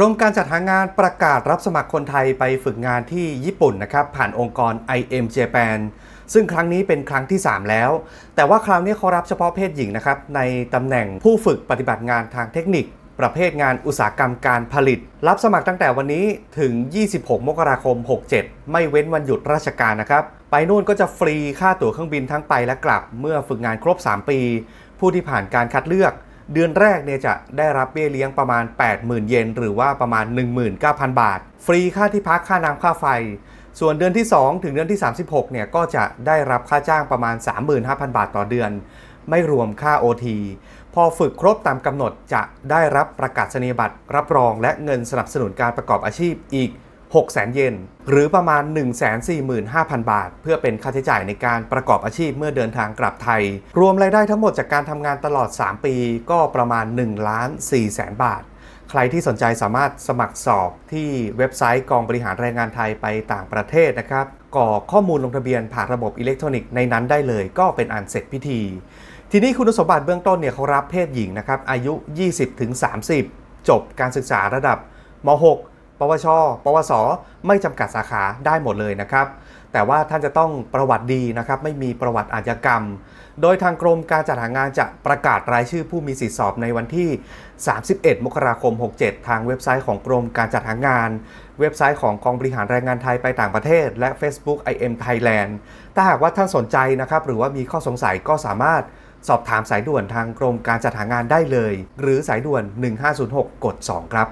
รมการจัดหางานประกาศรับสมัครคนไทยไปฝึกงานที่ญี่ปุ่นนะครับ ผ่านองค์กร IM Japan ซึ่งครั้งนี้เป็นครั้งที่ 3 แล้ว แต่ว่าคราวนี้เขารับเฉพาะเพศหญิงนะครับ ในตำแหน่งผู้ฝึกปฏิบัติงานทางเทคนิค ประเภทงานอุตสาหกรรมการผลิต รับสมัครตั้งแต่วันนี้ถึง 26 มกราคม 67 ไม่เว้นวันหยุดราชการนะครับ ไปนู่นก็จะฟรีค่าตั๋วเครื่องบินทั้งไปและกลับ เมื่อฝึกงานครบ 3 ปี ผู้ที่ผ่านการคัดเลือก เดือนแรกเนี่ยจะได้รับเบี้ยเลี้ยงประมาณ 80,000 เยน หรือว่าประมาณ 19,000 บาท ฟรีค่าที่พักค่าน้ำค่าไฟ ส่วนเดือนที่ 2 ถึงเดือนที่ 36 เนี่ยก็จะได้รับค่าจ้างประมาณ 35,000 บาทต่อเดือน ไม่รวมค่า OT พอฝึกครบตามกำหนดจะได้รับประกาศนียบัตรรับรองและเงินสนับสนุนการประกอบอาชีพอีก 600,000 เยนหรือประมาณ 145,000 บาท เพื่อเป็นค่าใช้จ่ายในการประกอบอาชีพเมื่อเดินทางกลับไทย รวมรายได้ทั้งหมดจากการทำงานตลอด 3 ปีก็ประมาณ1ล้าน4แสนบาท ใครที่สนใจสามารถสมัครสอบที่เว็บไซต์กองบริหารแรงงานไทยไปต่างประเทศนะครับกรอกข้อมูลลงทะเบียนผ่านระบบอิเล็กทรอนิกส์ในนั้นได้เลยก็เป็นอันเสร็จพิธี ทีนี้คุณสมบัติเบื้องต้นเนี่ยเขารับเพศหญิงนะครับอายุ 20-30 จบการศึกษาระดับม .6 ปวช ปวส ไม่จำกัดสาขาได้หมดเลยนะครับ แต่ว่าท่านจะต้องประวัติดีนะครับ ไม่มีประวัติอาชญากรรม โดยทางกรมการจัดหางานจะประกาศรายชื่อผู้มีสิทธิสอบในวันที่ 31 มกราคม 67 ทางเว็บไซต์ของกรมการจัดหางาน เว็บไซต์ของกองบริหารแรงงานไทยไปต่างประเทศ และ Facebook IM Thailand ถ้าหากว่าท่านสนใจนะครับ หรือว่ามีข้อสงสัยก็สามารถสอบถามสายด่วนทางกรมการจัดหางานได้เลย หรือสายด่วน 1506 กด 2 ครับ